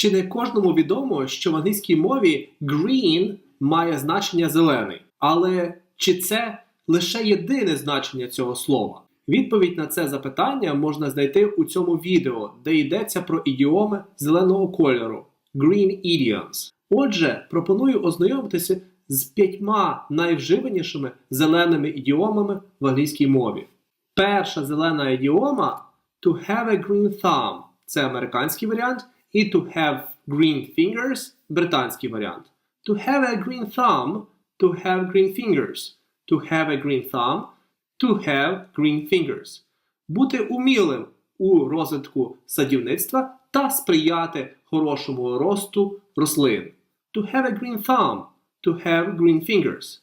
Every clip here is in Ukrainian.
Чи не кожному відомо, що в англійській мові green має значення зелений? Але чи це лише єдине значення цього слова? Відповідь на це запитання можна знайти у цьому відео, де йдеться про ідіоми зеленого кольору Green Idioms. Отже, пропоную ознайомитися з п'ятьма найвживанішими зеленими ідіомами в англійській мові. Перша зелена ідіома to have a green thumb це американський варіант, і to have green fingers британський варіант. To have a green thumb, to have green fingers. To have a green thumb, to have green fingers. Бути умілим у розвитку садівництва та сприяти хорошому росту рослин. To have a green thumb, to have green fingers.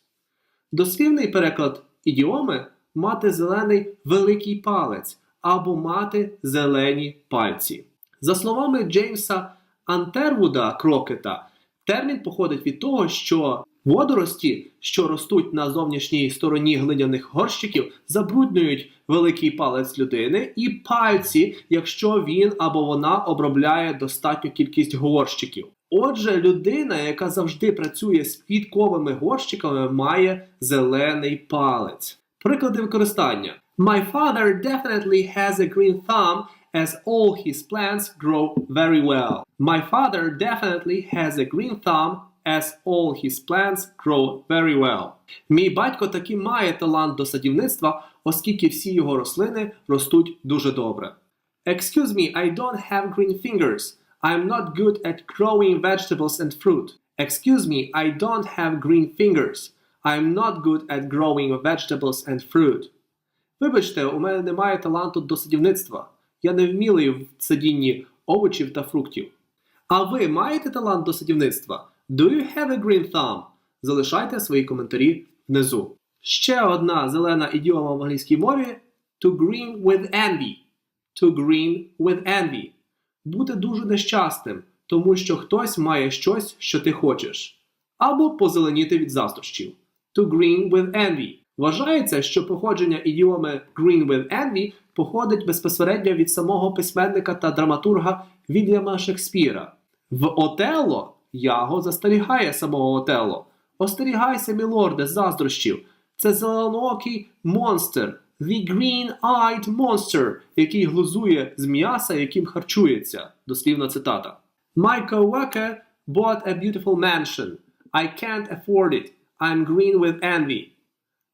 Дослівний переклад ідіоми мати зелений великий палець або мати зелені пальці. За словами Джеймса Антервуда Крокета, термін походить від того, що водорості, що ростуть на зовнішній стороні глиняних горщиків, забруднюють великий палець людини і пальці, якщо він або вона обробляє достатню кількість горщиків. Отже, людина, яка завжди працює з квітковими горщиками, має зелений палець. Приклади використання. My father definitely has a green thumb as all his plants grow very well. My father definitely has a green thumb as all his plants grow very well. Мій батько таки має талант до садівництва, оскільки всі його рослини ростуть дуже добре. Excuse me, I don't have green fingers. I'm not good at growing vegetables and fruit. Excuse me, I don't have green fingers. I'm not good at growing vegetables and fruit. Вибачте, у мене немає таланту до садівництва. Я не вмілий в садінні овочів та фруктів. А ви маєте талант до садівництва? Do you have a green thumb? Залишайте свої коментарі внизу. Ще одна зелена ідіома в англійській мові to green with envy. To green with envy. Бути дуже нещасним, тому що хтось має щось, що ти хочеш. Або позеленіти від заздрощів. To green with envy. Вважається, що походження ідіоми green with envy походить безпосередньо від самого письменника та драматурга Вільяма Шекспіра. В Отелло Яго застерігає самого Отелло. Остерігайся, мілорде, заздрощів. Це зеленоокий монстр, the green-eyed monster, який глузує з м'яса, яким харчується. Дослівна цитата. My coworker bought a beautiful mansion. I can't afford it. I'm green with envy.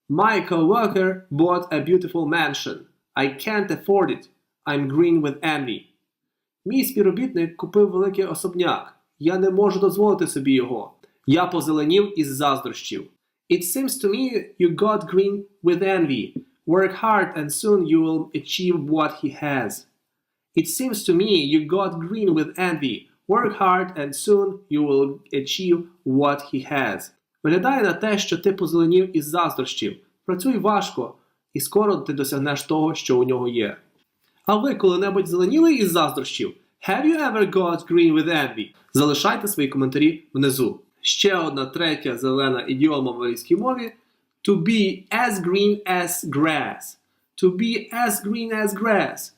My coworker bought a beautiful mansion. I can't afford it. I'm green with envy. Мій співробітник купив великий особняк. Я не можу дозволити собі його. Я позеленів із заздрощів. It seems to me you got green with envy. Work hard and soon you will achieve what he has. It seems to me you got green with envy. Work hard and soon you will achieve what he has. Виглядає на те, що ти позеленів із заздрощів. Працюй важко, і скоро ти досягнеш того, що у нього є. А ви коли-небудь зеленіли із заздрощів? Have you ever got green with envy? Залишайте свої коментарі внизу. Ще одна третя зелена ідіома в англійській мові to be as green as grass. To be as green as grass.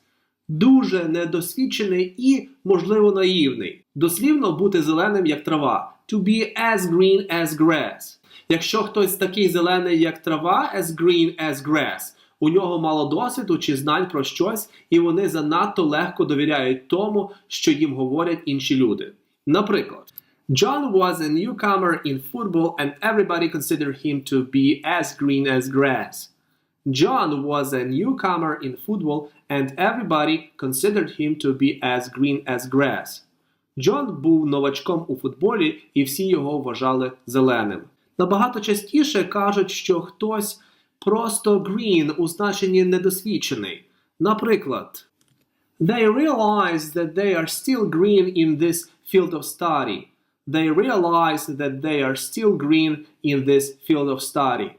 Дуже недосвідчений і, можливо, наївний. Дослівно бути зеленим як трава. To be as green as grass. Якщо хтось такий зелений, як трава, as green as grass, у нього мало досвіду чи знань про щось, і вони занадто легко довіряють тому, що їм говорять інші люди. Наприклад, John was a newcomer in football and everybody considered him to be as green as grass. John was a newcomer in football and everybody considered him to be as green as grass. Джон був новачком у футболі, і всі його вважали зеленим. Набагато частіше кажуть, що хтось просто green у значенні недосвідчений. Наприклад, They realize that they are still green in this field of study. They realize that they are still green in this field of study.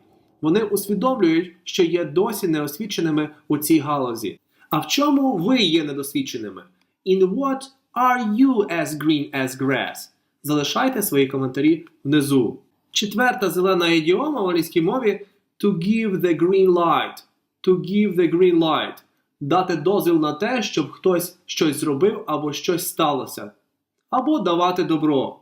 Вони усвідомлюють, що є досі неосвіченими у цій галузі. А в чому ви є недосвідченими? In what are you as green as grass? Залишайте свої коментарі внизу. Четверта зелена ідіома в англійській мові to give the green light. To give the green light. Дати дозвіл на те, щоб хтось щось зробив або щось сталося. або давати добро.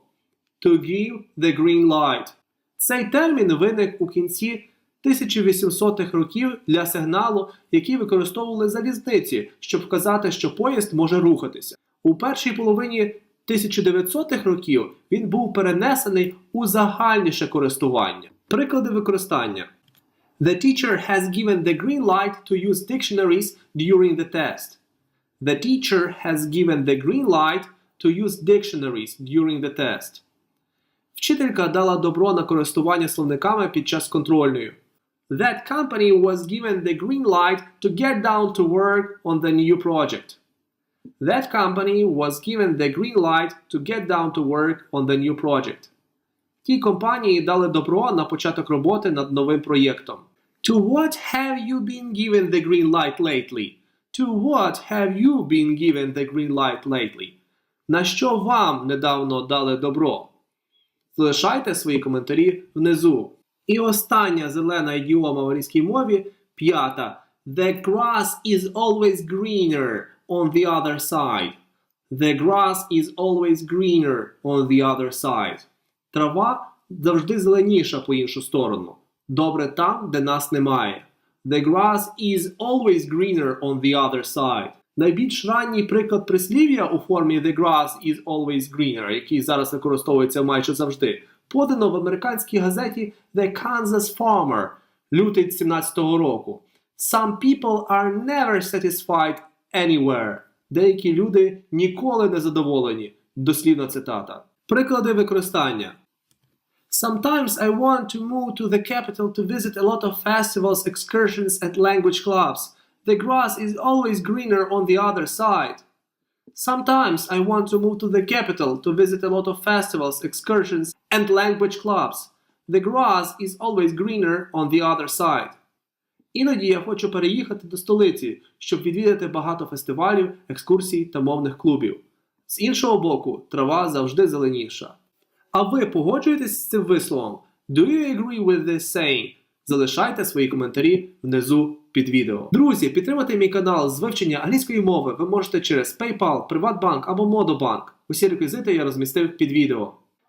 To give the green light. Цей термін виник у кінці 1800-х років для сигналу, який використовували залізниці, щоб вказати, що поїзд може рухатися. У першій половині 1900-х років він був перенесений у загальніше користування. Приклади використання. The teacher has given the green light to use dictionaries during the test. The teacher has given the green light to use dictionaries during the test. Вчителька дала добро на користування словниками під час контрольної. That company was given the green light to get down to work on the new project. That company was given the green light to get down to work on the new project. Тій компанії дали добро на початок роботи над новим проєктом. To what have you been given the green light lately? To what have you been given the green light lately? На що вам недавно дали добро? Залишайте свої коментарі внизу. І остання зелена ідіома в англійській мові п'ята. The grass is always greener on the other side. The grass is always greener on the other side. Трава завжди зеленіша по іншу сторону. Добре там, де нас немає. The grass is always greener on the other side. Найбільш ранній приклад прислів'я у формі The grass is always greener, який зараз використовується майже завжди, подано в американській газеті The Kansas Farmer лютий 17-го року. Some people are never satisfied anywhere. Деякі люди ніколи не задоволені. Дослівна цитата. Приклади використання. Sometimes I want to move to the capital to visit a lot of festivals, excursions, and language clubs. The grass is always greener on the other side. Sometimes I want to move to the capital to visit a lot of festivals, excursions, and language clubs. The grass is always greener on the other side. Іноді я хочу переїхати до столиці, щоб відвідати багато фестивалів, екскурсій та мовних клубів. З іншого боку, трава завжди зеленіша. А ви погоджуєтесь з цим висловом? Do you agree with this saying? Залишайте свої коментарі внизу під відео. Друзі, підтримати мій канал з вивчення англійської мови ви можете через PayPal, Приватбанк або Модобанк. Усі реквізити я розмістив під відео.